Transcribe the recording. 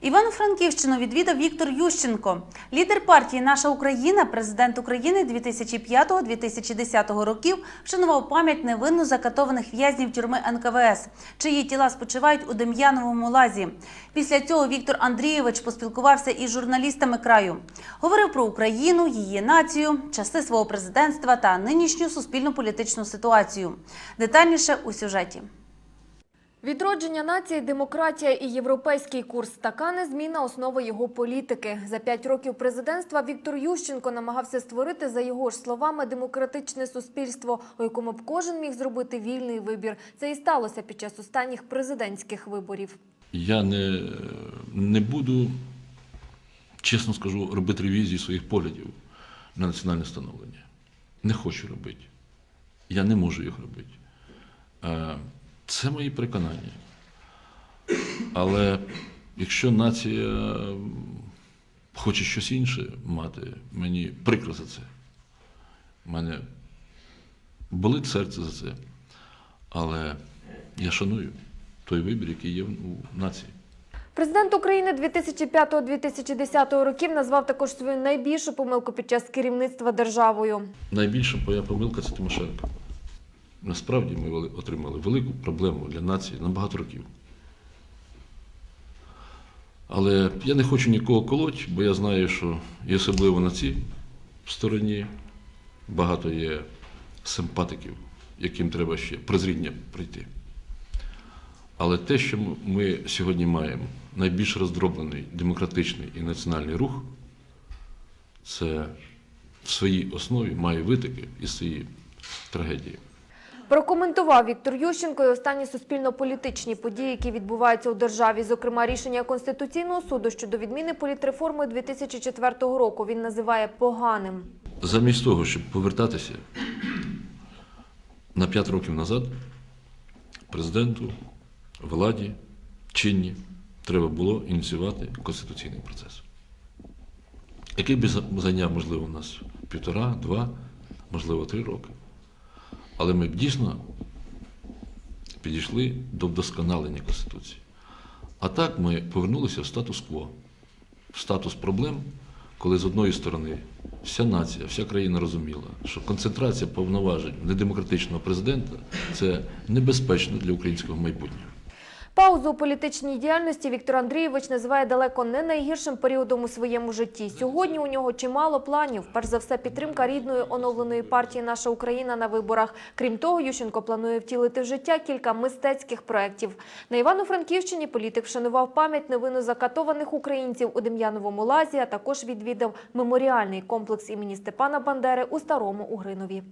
Івано-Франківщину відвідав Віктор Ющенко. Лідер партії Наша Україна, президент України 2005-2010 років, вшанував пам'ять невинно закатованих в'язнів тюрми НКВС, чиї тіла спочивають у Дем'яновому лазі. Після цього Віктор Андрійович поспілкувався із журналістами краю. Говорив про Україну, її націю, часи свого президентства та нинішню суспільно-політичну ситуацію. Детальніше у сюжеті. Відродження нації, демократія і європейський курс – така незмінна основа його політики. За п'ять років президентства Віктор Ющенко намагався створити, за його ж словами, демократичне суспільство, у якому б кожен міг зробити вільний вибір. Це і сталося під час останніх президентських виборів. Я не, не буду, чесно скажу, робити ревізію своїх поглядів на національне становлення. Не хочу робити. Я не можу їх робити. Це мої переконання. Але якщо нація хоче щось інше мати, мені прикро за це. У мене болить серце за це. Але я шаную той вибір, який є у нації. Президент України 2005-2010 років назвав також свою найбільшу помилку під час керівництва державою. Найбільша моя помилка це Тимошенко. Насправді ми отримали велику проблему для нації на багато років. Але я не хочу нікого колоть, бо я знаю, що і особливо на цій стороні багато є симпатиків, яким треба ще прозріння прийти. Але те, що ми сьогодні маємо найбільш роздроблений демократичний і національний рух, це в своїй основі має витоки із цієї трагедії. Прокоментував Віктор Ющенко і останні суспільно-політичні події, які відбуваються у державі. Зокрема, рішення Конституційного суду щодо відміни політреформи 2004 року він називає поганим. Замість того, щоб повертатися на 5 років назад, президенту, владі, чинні, треба було ініціювати конституційний процес. Який би за- зайняв, можливо, у нас півтора, два, можливо, три роки. Але ми б дійсно підійшли до вдосконалення Конституції. А так ми повернулися в статус-кво, в статус проблем, коли з одної сторони вся нація, вся країна розуміла, що концентрація повноважень недемократичного президента це небезпечно для українського майбутнього. Паузу у політичній діяльності Віктор Андрійович називає далеко не найгіршим періодом у своєму житті. Сьогодні у нього чимало планів. Перш за все, підтримка рідної оновленої партії Наша Україна на виборах. Крім того, Ющенко планує втілити в життя кілька мистецьких проєктів. На Івано-Франківщині політик вшанував пам'ять невинно закатованих українців у Дем'яновому лазі, а також відвідав меморіальний комплекс імені Степана Бандери у Старому Угринові.